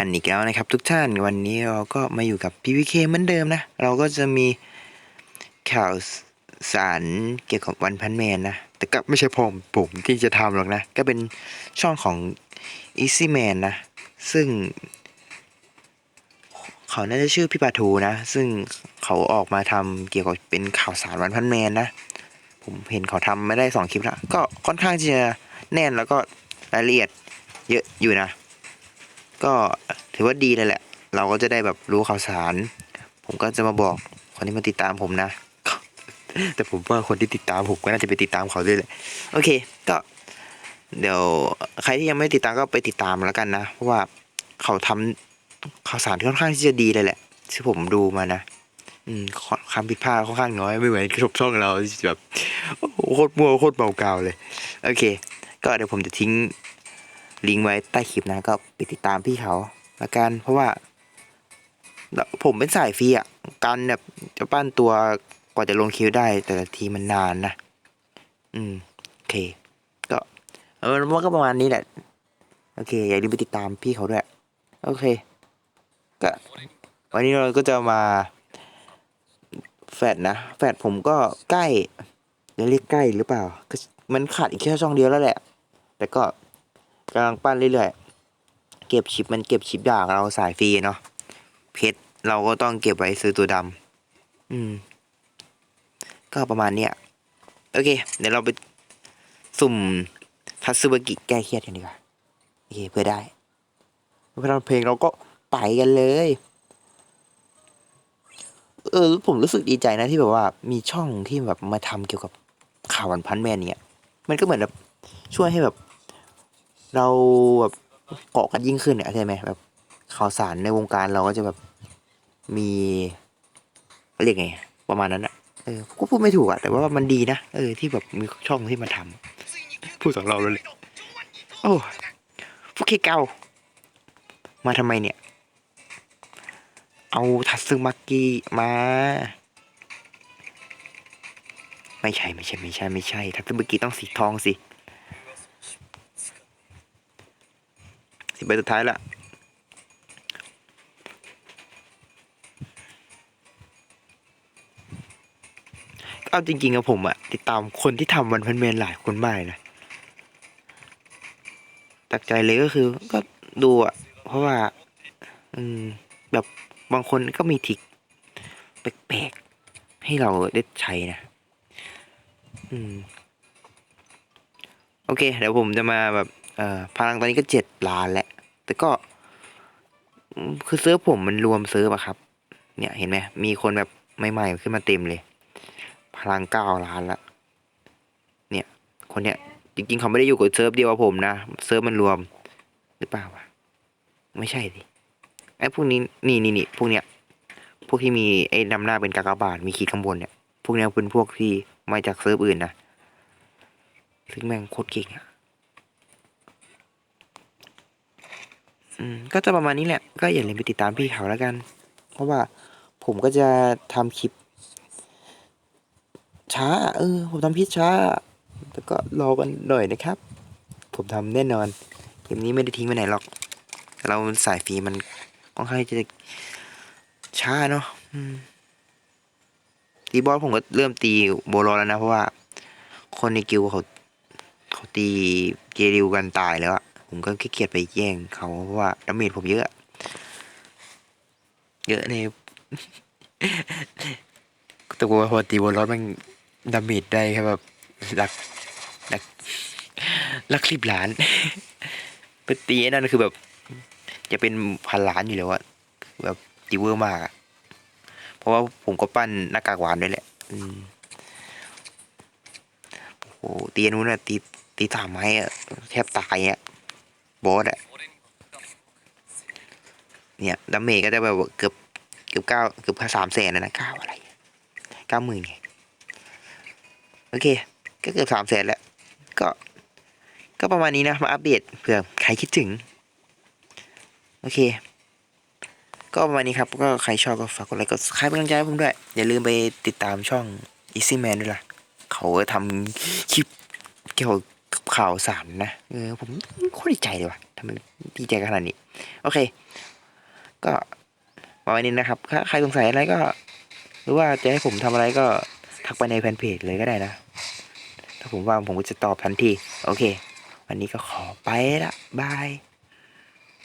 อันอีกแล้วนะครับ ทุกท่านวันนี้เราก็มาอยู่กับ PVK เหมือนเดิมนะ เราก็จะมีข่าวสารเกี่ยวกับวันพันแมนนะ แต่ก็ไม่ใช่ผมผมที่จะทำหรอกนะ ก็เป็นช่องของ Easy Man นะ ซึ่ง เขาน่าจะชื่อพี่ปาทูนะ ซึ่งเขาออกมาทำเกี่ยวกับเป็นข่าวสารวันพันแมนนะ ผมเห็นเขาทำไม่ได้สองคลิปแล้วก็ค่อนข้างที่จะแน่นแล้วก็รายละเอียดเยอะอยู่นะ ก็ถือว่าดีเลยแหละ เราก็จะได้แบบรู้ข่าวสาร ผมก็จะมาบอกคนที่มาติดตามผมนะ แต่ผมว่าคนที่ติดตามผมก็น่าจะไปติดตามเขาด้วยแหละ โอเค ก็ เดี๋ยวใครที่ยังไม่ติดตามก็ไปติดตามแล้วกันนะ เพราะว่าเขาทำข่าวสารที่ค่อนข้างที่จะดีเลยแหละที่ผมดูมานะ อืมคำผิดพลาดค่อนข้างน้อยไม่เหมือนครบช่องเราที่แบบโคตรมั่วโคตรเมาเกาเลย โอเค ก็เดี๋ยวผมจะทิ้ง ลิงก์ไว้ใต้คลิปนะก็ไปติดตามพี่เขาละกันเพราะว่า ผมเป็นสายฟรีอะการแบบจะปั้นตัวกว่าจะลงคิวได้ แต่ละทีมันนานนะ อืม โอเค ก็เออมันก็ประมาณนี้แหละ โอเค อย่าลืมไปติดตามพี่เขาด้วย โอเค ก็ วันนี้เราก็จะมา แฟดนะ แฟดผมก็ใกล้จะเรียกใกล้หรือเปล่าก็มันขาดอีกแค่ช่องเดียวแล้วแหละ แต่ก็ กำลังปั้นเรื่อยๆ เก็บชิปมันเก็บชิปยากเราสายฟรีเนาะ เพชรเราก็ต้องเก็บไว้ซื้อตัวดำ อืม ก็ประมาณเนี้ย โอเค เดี๋ยวเราไปสุ่มทัตสึบกิแก้เครียดกันดีกว่า โอเค เพื่อได้เพื่อทำเพลงเราก็ไปกันเลย เออ ผมรู้สึกดีใจนะที่แบบว่า มีช่องที่แบบมาทำเกี่ยวกับข่าววันพันแมนเนี่ย มันก็เหมือนแบบช่วยให้แบบ เราแบบเกาะกันยิ่งขึ้นเนี่ยใช่ไหมแบบข่าวสารในวงการเราก็จะแบบมีเรียกไง ประมาณนั้นอะเออก็พูดไม่ถูกอะแต่ว่ามันดีนะเออที่แบบมีช่องที่มาทำพูดสองเราเลยโอ้พวกเคเกามาทำไมเนี่ย เอาทัตสึมากิมา ไม่ใช่ไม่ใช่ไม่ใช่ไม่ใช่ทัตสึมากิต้องสีทองสิ สิบใบสุดท้ายละเอาจริงๆอะผมอะติดตามคนที่ทำวันพันแมนหลายคนมากนะตักใจเลยก็คือ ก็ดูอะเพราะว่า อืม แบบบางคนก็มีทิกแปลกๆ ให้เราได้ใช้นะ อืม โอเค เดี๋ยวผมจะมาแบบ อ่อพลังตอนนี้ก็เจ็ดล้านแล้วแต่ก็ คือเซิร์ฟผมมันรวมเซิร์ฟอะครับ เนี่ยเห็นไหมมีคนแบบใหม่ๆขึ้นมาเต็มเลย พลังเก้าล้านละ เนี่ย คนเนี้ยจริงๆเขาไม่ได้อยู่กับเซิร์ฟเดียวกับผมนะ เซิร์ฟมันรวม หรือเปล่าวะไม่ใช่ดิไอ้พวกนี้นี่นี่นี่พวกเนี้ย พวกที่มีไอ้นำหน้าเป็นกากบาทมีขีดข้างบนเนี่ย พวกเนี้ยเป็นพวกที่มาจากเซิร์ฟอื่นนะ ซึ่งแม่งโคตรเก่งอะ อืมก็จะประมาณนี้แหละ ก็อย่าลืมไปติดตามพี่เขาแล้วกัน เพราะว่าผมก็จะทำคลิป ช้า เออ ผมทำคลิปช้าแต่ก็รอกันหน่อยนะครับ ผมทำแน่นอนเกมนี้ไม่ได้ทิ้งไปไหนหรอก เราสายฟรีมันค่อนข้างจะช้าเนาะตีบอสผมก็เริ่มตีโบโลแล้วนะ เพราะว่า คนในกิลด์เขาเขาตีเกริวกันตายแล้วอะ ผมก็ขี้เกียจไปแย่งเขาเพราะว่าดาเมจผมเยอะ เยอะในแต่ว่าพอตีบนรถมันดาเมจได้แค่แบบหลักหลักหลักสิบล้านไปตีไอ้นั่นคือแบบ จะเป็นพันล้านอยู่แล้วอะแบบตีเวอร์มากอะเพราะว่าผมก็ปั้นหน้ากากหวานด้วยแหละ อืมโอ้โหตีนนู้นอะตีตีสามไม้อะแทบตายอะ บอสอะเนี่ยดาเมจก็จะแบบเกือบเกือบเก้าเกือบสามแสนนะนะเก้าอะไรเก้าหมื่นไงโอเค ก็เกือบสามแสนแล้ว ก็ ก็ประมาณนี้นะ มาอัปเดตเผื่อใครคิดถึง โอเค ก็ประมาณนี้ครับ ก็ใครชอบก็ฝากกดไลค์กดใครเป็นกำลังใจให้ผมด้วย อย่าลืมไปติดตามช่อง Easy Man ด้วยล่ะ เขาทำคลิปเกี่ยวกับ ข่าวสารนะเออผมโคตรดีใจเลยว่ะทำไมดีใจขนาดนี้ โอเค ก็ประมาณนี้นะครับ ถ้าใครสงสัยอะไรก็ หรือว่าจะให้ผมทำอะไรก็ทักไปในแฟนเพจเลยก็ได้นะ ถ้าผมว่างผมก็จะตอบทันที โอเค วันนี้ก็ขอไปละบาย